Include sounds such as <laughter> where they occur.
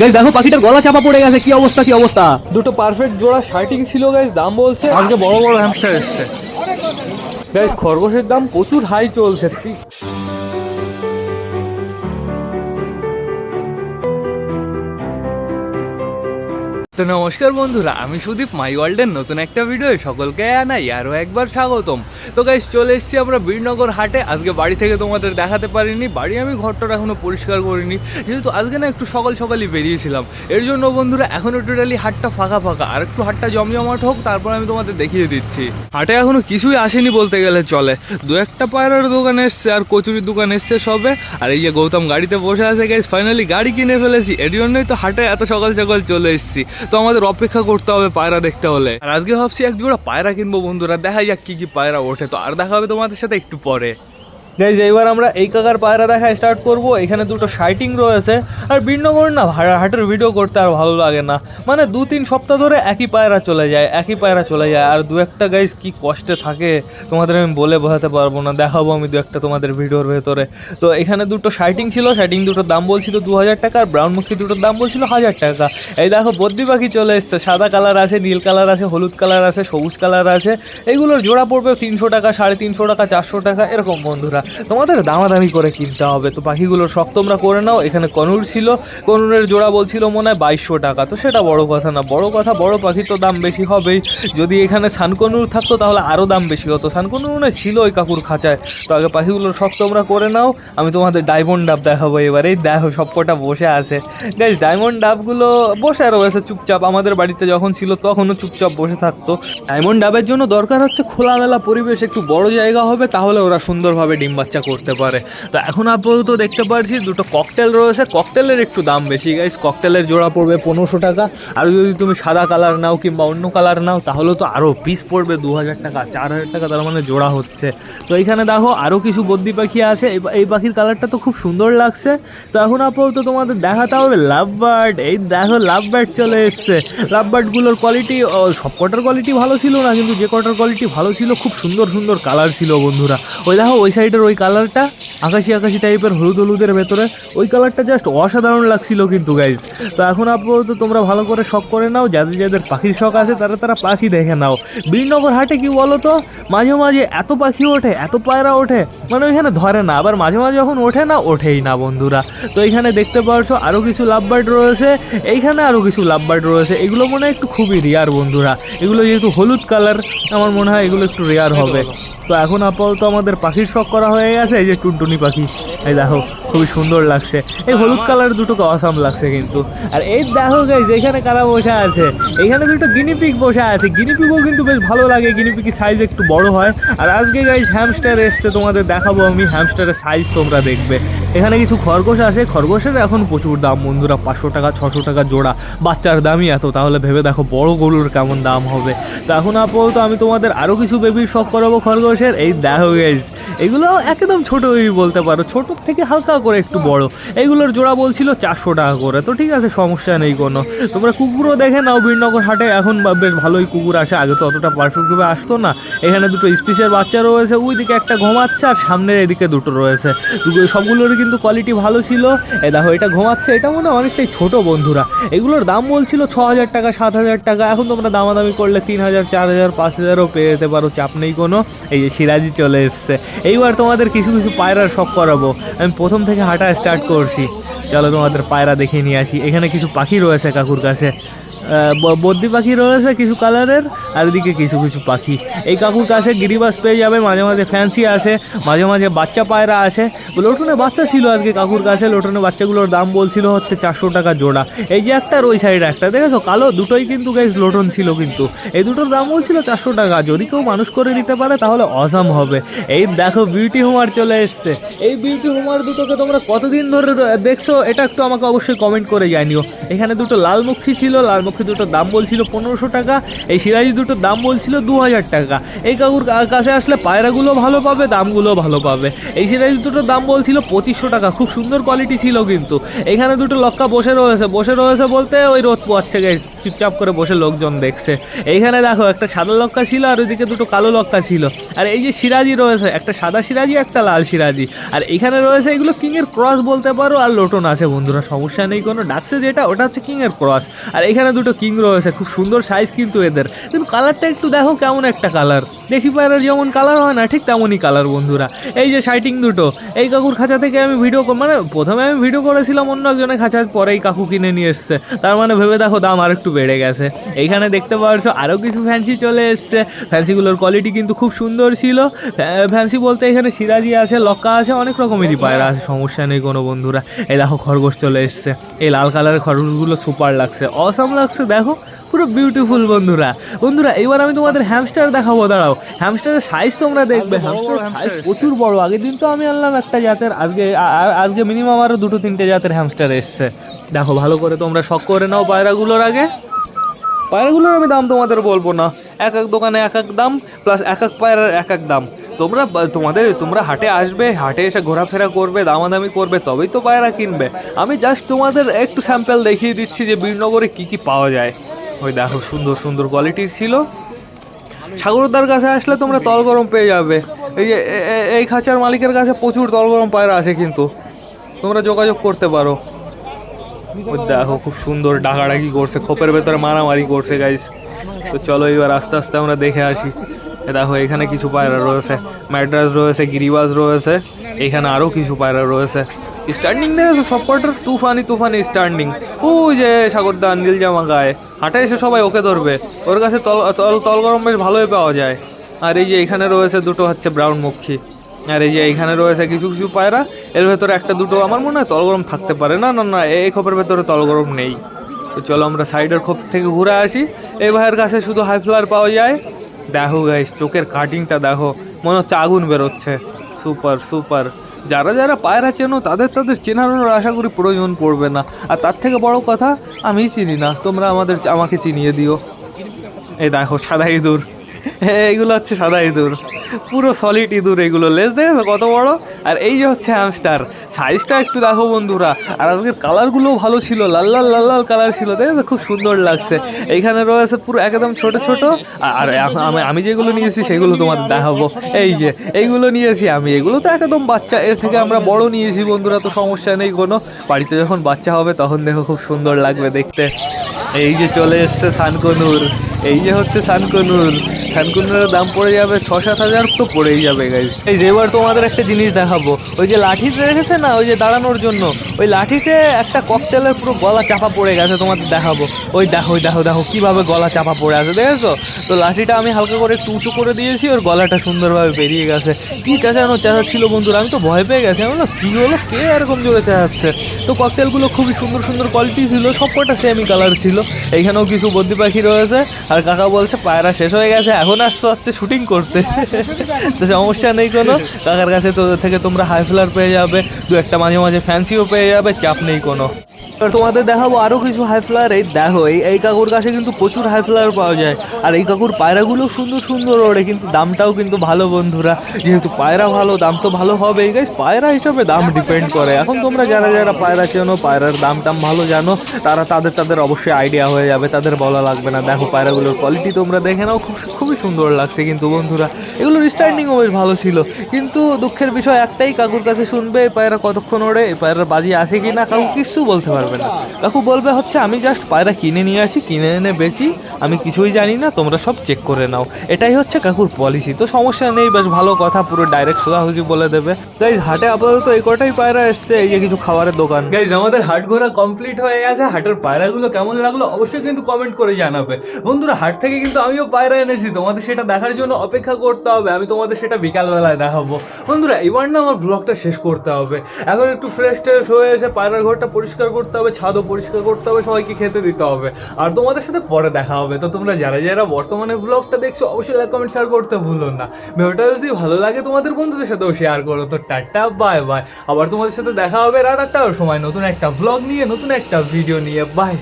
Guys দেখো পাখিটার গলা চাপা পড়ে গেছে। কি অবস্থা কি অবস্থা? দুটো পারফেক্ট জোড়া শার্টিং ছিল গাইস দাম বলছে। আজকে বড় বড় হ্যামস্টার এসছে। গাইস খরগোশের দাম প্রচুর হাই চলছে। তি- নমস্কার বন্ধুরা, আমি সুদীপ মাই ওয়ার্ল্ডের নতুন একটা ভিডিও সকলকে আনাই আরও একবার স্বাগতম। তো গাইজ চলে এসেছি আমরা বীরনগর হাটে। আজকে বাড়ি থেকে তোমাদের দেখাতে পারিনি, বাড়ি আমি ঘরটা এখনও পরিষ্কার করিনি। যেহেতু আজকে না একটু সকাল সকালই বেরিয়েছিলাম। এর জন্য বন্ধুরা এখনও টোটালি হাটটা ফাঁকা ফাঁকা। আর একটু হাটটা জমজমাট হোক, তারপর আমি তোমাদের দেখিয়ে দিচ্ছি। হাটে এখনও কিছুই আসেনি বলতে গেলে চলে। দু একটা পায়রার দোকান এসছে আর কচুরির দোকান এসছে সবে। আর এই যে গৌতম গাড়িতে বসে আছে গাইজ ফাইনালি গাড়ি কিনে ফেলেছি। এর জন্যই তো হাটে এত সকাল সকাল চলে এসেছি। তো আমাদের অপেক্ষা করতে হবে পায়রা দেখতে হলে। আর আজকে ভাবছি এক জোড়া পায়রা কিনবো বন্ধুরা, দেখা যাক কি কি পায়রা ওঠে। তো আর দেখা হবে তোমাদের সাথে একটু পরে। গাইজ এইবার আমরা এই কাকার পায়রা দেখা স্টার্ট করব। এখানে দুটো সাইটিং রয়েছে। আর বিন্নগর না হাটের ভিডিও করতে আর ভালো লাগে না। মানে দু তিন সপ্তাহ ধরে একই পায়রা চলে যায়, একই পায়রা চলে যায়। আর দু একটা গাইজ কি কষ্টে থাকে, তোমাদের আমি বলে বোঝাতে পারব না, দেখাবো আমি দু একটা তোমাদের ভিডিওর ভেতরে। তো এখানে দুটো শার্টিং ছিল শার্টিং দুটোর দাম বলছিল দু হাজার টাকা, আর ব্রাউন মুখী দুটোর দাম বলছিল হাজার টাকা। এই দেখো, বদ্রি পাখি চলে এসছে, সাদা কালার আছে, নীল কালার আছে, হলুদ কালার আছে, সবুজ কালার আছে। এইগুলোর জোড়া পড়বে তিনশো টাকা, সাড়ে তিনশো টাকা, চারশো টাকা, এরকম বন্ধুরা। তোমাদের দামাদামি করে কিনতে হবে। তো পাখিগুলোর শখ তোমরা করে নাও, এখানে কনুর ছিল কনুরের জোড়া বলছিল মনে হয় বাইশশো টাকা। তো সেটা বড় কথা না, বড় কথা, বড় পাখি তো দাম বেশি হবেই। যদি এখানে সানকনুর থাকতো তাহলে আরও দাম বেশি হতো। সানকনুর মনে ছিল ওই কাকুর খাঁচায়। তো আগে পাখিগুলোর শখ তোমরা করে নাও, আমি তোমাদের ডায়মন্ড ডাব দেখাবো এবার। এই দেখো, সবকটা বসে আছে। গাইজ ডায়মন্ড ডাবগুলো বসে রয়েছে চুপচাপ। আমাদের বাড়িতে যখন ছিল তখনও চুপচাপ বসে থাকতো। ডায়মন্ড ডাবের জন্য দরকার হচ্ছে খোলামেলা পরিবেশ, একটু বড় জায়গা হবে, তাহলে ওরা সুন্দরভাবে ডিম বাচ্চা করতে পারে। তো এখন আপাতত দেখতে পারছি দুটো ককটেল রয়েছে। ককটেলের একটু দাম বেশি গাইস ককটেলের জোড়া পড়বে পনেরোশো টাকা। আর যদি তুমি সাদা কালার নাও কিংবা অন্য কালার নাও, তাহলে তো আরও পিস পড়বে দু হাজার টাকা চার হাজার টাকা, তার মানে জোড়া হচ্ছে। তো এখানে দেখো আরও কিছু বদ্যি পাখি আছে। এই পাখির কালারটা তো খুব সুন্দর লাগছে। তো এখন আপাতত তোমাদের দেখাতে হবে লাভ বার্ড এই দেখো লাভ বার্ড চলে এসছে। লাভ বার্ডগুলোর কোয়ালিটি সব কটার কোয়ালিটি ভালো ছিল না, কিন্তু যে কটার কোয়ালিটি ভালো ছিল, খুব সুন্দর সুন্দর কালার ছিল বন্ধুরা। ওই দেখো, ওই সাইডের ওই কালারটা আকাশি আকাশি টাইপের হলুদ হলুদের ভেতরে। ওই কালারটা জাস্ট অসাধারণ লাগছিল কিন্তু গাইজ তো এখন আপাতত তোমরা ভালো করে শখ করে নাও। যাদের যাদের পাখির শখ আছে তারা তারা পাখি দেখে নাও। বীরনগর হাটে কি বলো তো মাঝে মাঝে এত পাখি ওঠে এত পায়রা ওঠে মানে ওইখানে ধরে না। আবার মাঝে মাঝে যখন ওঠে না ওঠেই না বন্ধুরা। তো এইখানে দেখতে পারছ আরও কিছু লাভবার্ড রয়েছে। এইখানে আরও কিছু লাভবার্ড রয়েছে। এগুলো মনে হয় একটু খুবই রেয়ার বন্ধুরা। এগুলো যেহেতু হলুদ কালার আমার মনে হয় এগুলো একটু রেয়ার হবে। তো এখন আপাতত আমাদের পাখির শখ করা হয়ে গেছে এই যে টুনটুনি পাখি। এই দেখো খুবই সুন্দর লাগছে। এই হলুদ কালার দুটোকে অসাম লাগছে কিন্তু। আর এই দেখো গাইজ এখানে কারা বসে আছে? এখানে দুটো গিনিপিক বসে আছে। গিনিপিকও কিন্তু বেশ ভালো লাগে। গিনিপিকের সাইজ একটু বড় হয়। আর আজকে গাইজ হ্যামস্টার এসছে। তোমাদের দেখাবো আমি হ্যামস্টারের সাইজ তোমরা দেখবে। এখানে কিছু খরগোশ আছে। খরগোশের এখন প্রচুর দাম বন্ধুরা। পাঁচশো টাকা, ছশো টাকা জোড়া। বাচ্চার দামই এত। তাহলে ভেবে দেখো বড় গরুর কেমন দাম হবে। তো এখন আপাতত আমি তোমাদের আরও কিছু বেবির শখ করাবো খরগোশের। এই দেখো গাইজ এগুলো একদম ছোট বলতে পারো। ছোট থেকে হালকা করে একটু বড়। এইগুলোর জোড়া বলছিল চারশো টাকা করে। তো ঠিক আছে, সমস্যা নেই কোনো। তোমরা কুকুরও দেখে নাও, বীরনগর হাটে এখন বেশ ভালোই কুকুর আসে। আগে তো অতটা পারফেক্টভাবে আসতো না। এখানে দুটো স্পিসের বাচ্চা রয়েছে ওই দিকে একটা ঘুমাচ্ছে আর সামনের এদিকে দুটো রয়েছে। দুটো সবগুলোরই কিন্তু কোয়ালিটি ভালো ছিল। এ দেখো, এটা ঘুমাচ্ছে, এটা মনে হয় অনেকটাই ছোট বন্ধুরা। এগুলোর দাম বলছিল ছ হাজার টাকা সাত হাজার টাকা। এখন তোমরা দামাদামি করলে তিন হাজার চার হাজার পাঁচ হাজারও পেয়ে যেতে পারো, চাপ নেই কোনো। এই যে সিরাজি চলে এসছে। এইবার তোমাদের কিছু কিছু পায়রার শখ করাবো। আমি প্রথম থেকে হাঁটা স্টার্ট করছি। চলো তোমাদের পায়রা দেখে নিয়ে আসি। এখানে কিছু পাখি রয়েছে কাকুর কাছে। আহ, ব- বদ্রি পাখি রয়েছে কিছু কালারের আর এদিকে কিছু কিছু পাখি। এই কাকুর কাছে গিরিবাস পেয়ে যাবে মাঝে মাঝে ফ্যান্সি আসে মাঝে মাঝে বাচ্চা পায়রা আসে। লোটনে বাচ্চা ছিল আজকে কাকুর কাছে লোটনে বাচ্চাগুলোর দাম বলছিল হচ্ছে চারশো টাকা জোড়া। এই যে একটা ওই সাইডে একটা। দেখেছ কালো দুটোই কিন্তু গাইজ লোটন ছিল কিন্তু। এই দুটোর দাম বলছিল চারশো টাকা। যদি কেউ মানুষ করে নিতে পারে তাহলে অসাম হবে। এই দেখো বিউটি হুমার চলে এসছে। এই বিউটি হুমার দুটোকে তোমরা কতদিন ধরে দেখছ এটা একটু আমাকে অবশ্যই কমেন্ট করে জানিও। এখানে দুটো লালমুখী ছিল লালমুখী দুটোর দাম বলছিল পনেরোশো টাকা, এই সিরাজি দুটোর দাম বলছিল দু হাজার টাকা। এই কাকুর কাছে আসলে পায়রাগুলো ভালো পাবে, দামগুলো ভালো পাবে। এই সিরাজি দুটোর দাম বলছিল পঁচিশশো টাকা, খুব সুন্দর কোয়ালিটি ছিল কিন্তু। এখানে দুটো লক্কা বসে রয়েছে বসে রয়েছে বলতে ওই রোদ পোয়াচ্ছে গাইজ চুপচাপ করে বসে লোকজন দেখছে। এইখানে দেখো, একটা সাদা লক্কা ছিল আর ওইদিকে দুটো কালো লক্কা ছিল। আর এই যে সিরাজি রয়েছে, একটা সাদা সিরাজি, একটা লাল সিরাজি। আর এখানে রয়েছে এগুলো কিংয়ের ক্রস বলতে পারো আর লোটন আছে, বন্ধুরা, সমস্যা নেই কোনো। ডাকছে যেটা, ওটা হচ্ছে কিংয়ের ক্রস। আর এখানে দুটো কিং রয়েছে, খুব সুন্দর সাইজ কিন্তু এদের। কিন্তু কালারটা একটু দেখো কেমন একটা কালার দেশি পায়রার যেমন কালার হয় না, ঠিক তেমনই কালার বন্ধুরা। এই যে সাইটিং দুটো, এই কাকুর খাঁচা থেকে আমি ভিডিও মানে প্রথমে আমি ভিডিও করেছিলাম অন্য একজনের খাঁচার, পরেই কাকু কিনে নিয়ে এসছে। তার মানে ভেবে দেখো দাম আর একটু বেড়ে গেছে। এইখানে দেখতে পারছ আরও কিছু ফ্যান্সি চলে এসছে। ফ্যান্সিগুলোর কোয়ালিটি কিন্তু খুব সুন্দর ছিল। ফ্যান্সি বলতে এখানে সিরাজি আছে, লক্কা আছে, অনেক রকমেরই পায়রা আছে, সমস্যা নেই কোনো বন্ধুরা। এই দেখো খরগোশ চলে এসছে। এই লাল কালারের খরগোশগুলো সুপার লাগছে। অসম লাগছে, দেখো। পুরো বিউটিফুল বন্ধুরা। বন্ধুরা এবার আমি তোমাদের হ্যামস্টার দেখাবো দাঁড়াও। হ্যামস্টারের সাইজ তোমরা দেখবে। হ্যামস্টার সাইজ প্রচুর বড়। আগের দিন তো আমি আনলাম একটা জাতের আজকে আজকে মিনিমাম আরও দুটো তিনটে জাতের হ্যামস্টার এসছে। দেখো ভালো করে তোমরা শখ করে নাও পায়রাগুলোর আগে। পায়রাগুলোর আমি দাম তোমাদের বলব না। এক এক দোকানে এক এক দাম প্লাস এক এক পায়রার এক এক দাম। তোমরা তোমাদের তোমরা হাটে আসবে হাটে এসে ঘোরাফেরা করবে দামাদামি করবে তবেই তো পায়রা কিনবে। আমি জাস্ট তোমাদের একটু স্যাম্পেল দেখিয়ে দিচ্ছি যে বীরনগরে কি কি পাওয়া যায়। ওই দেখো, সুন্দর সুন্দর কোয়ালিটির ছিল। সাগরদার কাছে আসলে তোমরা তল গরম পেয়ে যাবে। এই যে এই খাঁচার মালিকের কাছে প্রচুর তল গরম পায়রা আছে কিন্তু। তোমরা যোগাযোগ করতে পারো। ওই দেখো, খুব সুন্দর ডাকাডাকি করছে, খোপের ভেতরে মারামারি করছে গাইস তো চলো এবার আস্তে আস্তে আমরা দেখে আসি। দেখো, এখানে কিছু পায়রা রয়েছে। ম্যাড্রাস রয়েছে গিরিবাজ রয়েছে। এখানে আরও কিছু পায়রা রয়েছে। স্ট্যান্ডিং দেখেছ সব কটার তুফানি তুফানি স্ট্যান্ডিং ওই যে সাগরদা নীল জামা গায়ে। হাটে এসে সবাই ওকে ধরবে। ওর কাছে তল তল তল গরম বেশ ভালোই পাওয়া যায়। আর এই যে এখানে রয়েছে দুটো হচ্ছে ব্রাউন মুখী। আর এই যে এখানে রয়েছে কিছু কিছু পায়রা। এর ভেতরে একটা দুটো আমার মনে হয় তলগরম থাকতে পারে। না না না এই খোপের ভেতরে তলগরম নেই। তো চলো আমরা সাইডের খোপ থেকে ঘুরে আসি। এই ভাইয়ের কাছে শুধু হাই ফ্লাওয়ার পাওয়া যায়। দেখো গাইস চোখের কাটিংটা দেখো। মনে হচ্ছে আগুন বেরোচ্ছে। সুপার সুপার যারা যারা পায়রা চেনো তাদের তাদের চেনানোর আশা করি প্রয়োজন পড়বে না। আর তার থেকে বড় কথা আমি চিনি না। তোমরা আমাদের, আমাকে চিনিয়ে দিও। এই দেখো, সাদা ইঁদুর। হ্যাঁ <laughs> এইগুলো হচ্ছে সাদা ইঁদুর। পুরো সলিড ইঁদুর এগুলো, লেজ দেখো কত বড়? আর এই যে হচ্ছে হ্যামস্টার সাইজটা একটু দেখো বন্ধুরা। আর আজকের কালারগুলোও ভালো ছিল, লাল লাল লাল লাল কালার ছিল, দেখো খুব সুন্দর লাগছে। এইখানে রয়েছে পুরো একদম ছোট ছোট, আর- আমি যেগুলো নিয়েছি সেগুলো তোমাদের দেখাবো। এই যে, এইগুলো নিয়েছি আমি। এগুলো তো একদম বাচ্চা, এর থেকে আমরা বড় নিয়েছি বন্ধুরা, তো সমস্যা নেই কোনো। বাড়িতে যখন বাচ্চা হবে তখন দেখো খুব সুন্দর লাগবে দেখতে। এই যে চলে এসছে সানকনুর, এই যে হচ্ছে সানকনুর। সানকনুরের দাম পড়ে যাবে ছ সাত হাজার তো পড়েই যাবে গাইজ এই যে, এবার তোমাদের একটা জিনিস দেখাবো। ওই যে লাঠি রেখেছে না, ওই যে দাঁড়ানোর জন্য, ওই লাঠিতে একটা ককটেলের পুরো গলা চাপা পড়ে গেছে, তোমাদের দেখাবো। ওই দেখো ওই দেখো দেখো, কীভাবে গলা চাপা পড়ে আছে, দেখেছ? তো লাঠিটা আমি হালকা করে একটু উঁচু করে দিয়েছি, ওর গলাটা সুন্দরভাবে বেরিয়ে গেছে। কি চেঁচানো চেঁচাচ্ছিল বন্ধুরা, আমি তো ভয় পেয়ে গেছি। আমি বললাম, কি হলো? কে এরকম জোরে চেঁচাচ্ছে? তো ককটেলগুলো খুবই সুন্দর সুন্দর কোয়ালিটি ছিল সব কটা সেমি কালার ছিল। এইখানেও কিছু বদ্যি পাখি রয়েছে, আর কাকা বলছে, পায়রা শেষ হয়ে গেছে এখন আসছো হচ্ছে শুটিং করতে। তো সমস্যা নেই কোনো। কাকার কাছে তো থেকে তোমরা হাই ফ্লার পেয়ে যাবে। দু একটা মাঝে মাঝে ফ্যান্সিও পেয়ে যাবে, চাপ নেই কোনো। এবার তোমাদের দেখাবো আরও কিছু হাই ফ্লার এই দেখো, এই এই কাকুর কাছে কিন্তু প্রচুর হাই ফ্লার পাওয়া যায়। আর এই কাকুর পায়রাগুলো সুন্দর সুন্দর ওড়ে, কিন্তু দামটাও কিন্তু ভালো বন্ধুরা। যেহেতু পায়রা ভালো, দাম তো ভালো হবে গাইস পায়রা হিসাবে দাম ডিপেন্ড করে। এখন তোমরা যারা যারা পায়রা চেনো, পায়রার দাম টাম ভালো জানো, তারা তাদের তাদের অবশ্যই আইডিয়া হয়ে যাবে, তাদের বলা লাগবে না। দেখো পায়রাগুলোর কোয়ালিটি তোমরা দেখে নাও, খুব খুবই সুন্দর লাগছে কিন্তু বন্ধুরা। এগুলোর স্ট্যান্ডিংও বেশ ভালো ছিল। কিন্তু দুঃখের বিষয় একটাই, কাকুর কাছে শুনবে, এই পায়রা কতক্ষণ ওড়ে, এই পায়রার বাজি আছে কি না কাকু কিচ্ছু বলতে পারবে না। কাকু বলবে হচ্ছে, আমি জাস্ট পায়রা কিনে নিয়ে আসি, কিনে এনে বেচি। আমি কিছুই জানি না, তোমরা সব চেক করে নাও। এটাই হচ্ছে কাকুর পলিসি তো সমস্যা নেই, বেশ ভালো কথা, পুরো ডাইরেক্ট সোজাসুজি বলে দেবে। গাইজ হাটে আপাতত এই কটাই পায়রা এসছে, এই যে কিছু খাবারের দোকান। গাইজ আমাদের হাট ঘোরা কমপ্লিট হয়ে গেছে। হাটের পায়রাগুলো কেমন লাগল অবশ্যই কিন্তু কমেন্ট করে জানাবে। বন্ধুরা, হাট থেকে কিন্তু আমিও পায়রা এনেছি। তোমাদের সেটা দেখার জন্য অপেক্ষা করতে হবে। আমি তোমাদের সেটা বিকালবেলায় দেখাবো। বন্ধুরা, এবার না আমার ব্লগটা শেষ করতে হবে। এখন একটু ফ্রেশ ট্রেশ হয়ে এসে পায়রার ঘরটা পরিষ্কার করতে হবে, ছাদও পরিষ্কার করতে হবে, সবাইকে খেতে দিতে হবে। আর তোমাদের সাথে পরে দেখা হবে। তো তোমরা যারা যারা বর্তমানে ব্লগটা দেখছ, অবশ্যই লাইক কমেন্ট শেয়ার করতে ভুলো না। ভিডিওটা যদি ভালো লাগে, তোমাদের বন্ধুদের সাথেও শেয়ার করো। তো টাটা বাই বাই আবার তোমাদের সাথে দেখা হবে রাত আটটার সময় নতুন একটা ব্লগ নিয়ে, নতুন একটা ভিডিও নিয়ে। বাই